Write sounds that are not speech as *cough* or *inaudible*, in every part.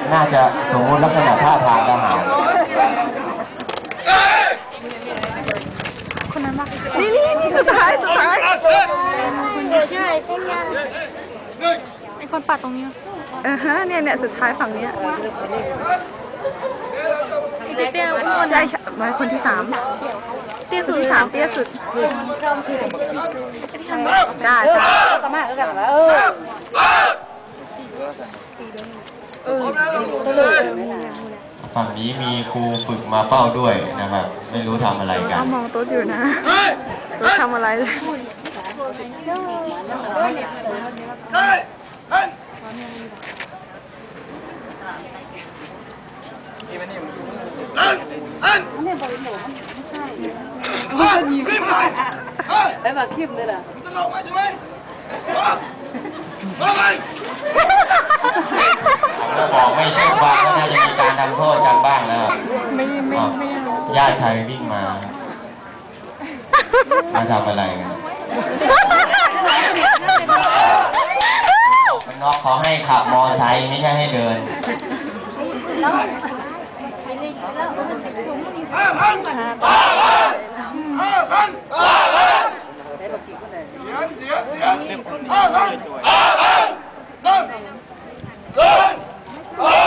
นะครับน่าจะสมมติลักษณะท่าทางทหาร นี่นี่นี่สุดท้ายสุดท้ายใช่ไอคนปัดตรงนี้อ่าฮะเนี่ยเนี่ยสุดท้ายฝั่งเนี้ยเตี้ยอ้วนใช่ใช่มาคนที่สามเตี้ยคสุนดที่สามเตี้ยสุดได้ค่ะก็มาก็กันว่าเออ เออตัวเลยฝั่งนี้มีครูฝึกมาเฝ้าด้วยนะครับ ไม่รู้ทำอะไรกันเอามองโต๊ดอยู่นะโต๊ดทำอะไรเลยไอ้บางคลิปนี่แหละก็บอกไม่เชื่อฟังก็น่าจะมีการทำโทษกันบ้างแล้วไม่ไม่ไม่ญาติใคร วิ่งมา มาทำอะไรกันเป็นนอกเขาให้ขับมอไซค์ไม่ใช่ให้เดิน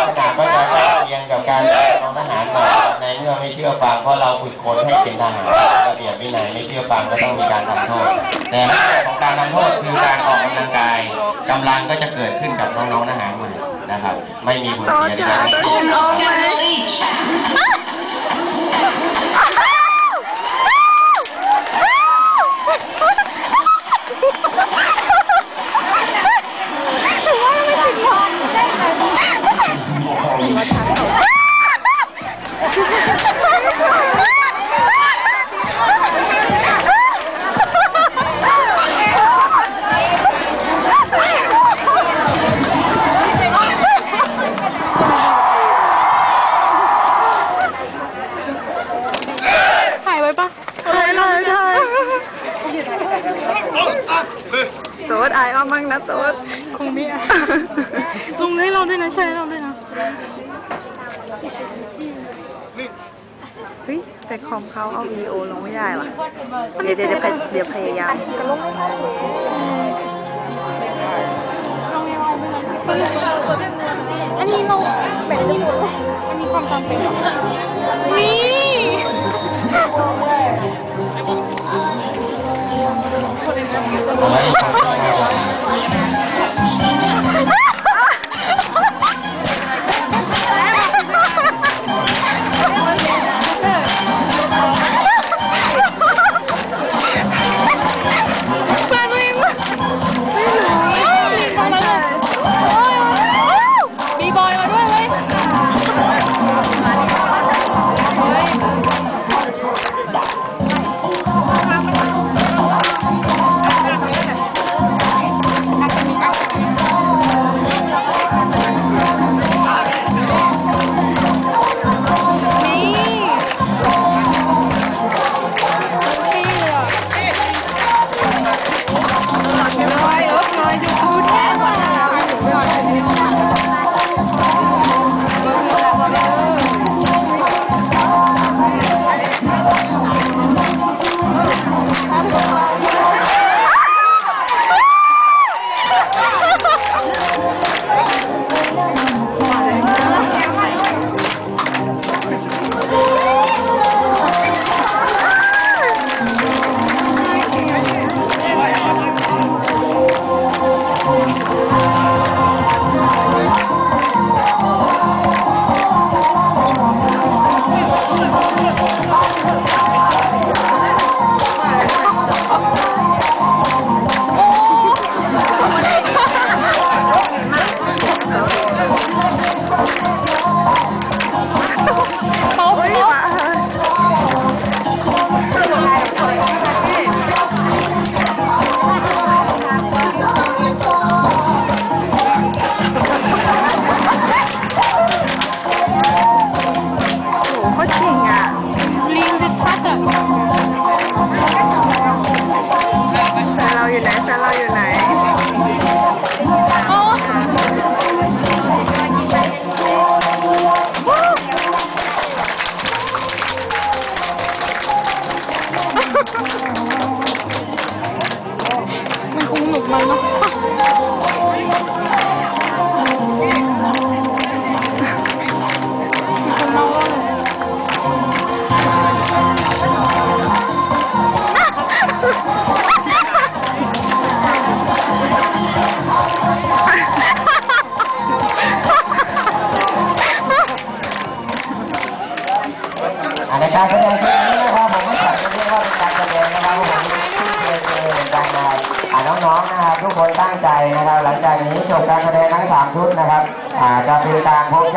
ขนาดก็จะใกล้เคียงกับการของทหารหน่อย เมื่อไม่เชื่อฟังเพราะเราฝึกคนให้เป็นทหารระเบียบวินัยไม่เชื่อฟังก็ต้องมีการทำโทษ แต่ลักษณะของการทำโทษคือการออกกำลังกายกำลังก็จะเกิดขึ้นกับน้องๆทหารใหม่นะครับ ไม่มีผลเสียใดๆทั้งสิ้น ดอายเอามั่งนะโต๊ดคงไม่อะลงให้เราด้วยนะใช่เราด้วยนะเฮ้ยแต่คอมเขาเอาวิดีโอลงไม่ได้ว่ะเดี๋ยวเดี๋ยวเดี๋ยวพยเดี๋ยวพยายามอันนี้เราเป็นที่หมดมันมีความจำเป็นเหรอนี่อะไรคน Obrigada! *laughs* ในการแสดงครั้งนี้นะครับผมไม่อยากจะเรียกว่าเป็นการแสดงนะครับผมชื่อเพลงเลยเหมือนกันนะครับอ่าน้องๆนะครับทุกคนตั้งใจนะครับ หลังจากนี้จบการแสดงทั้งสามชุดนะครับอ่าจะมีการพบ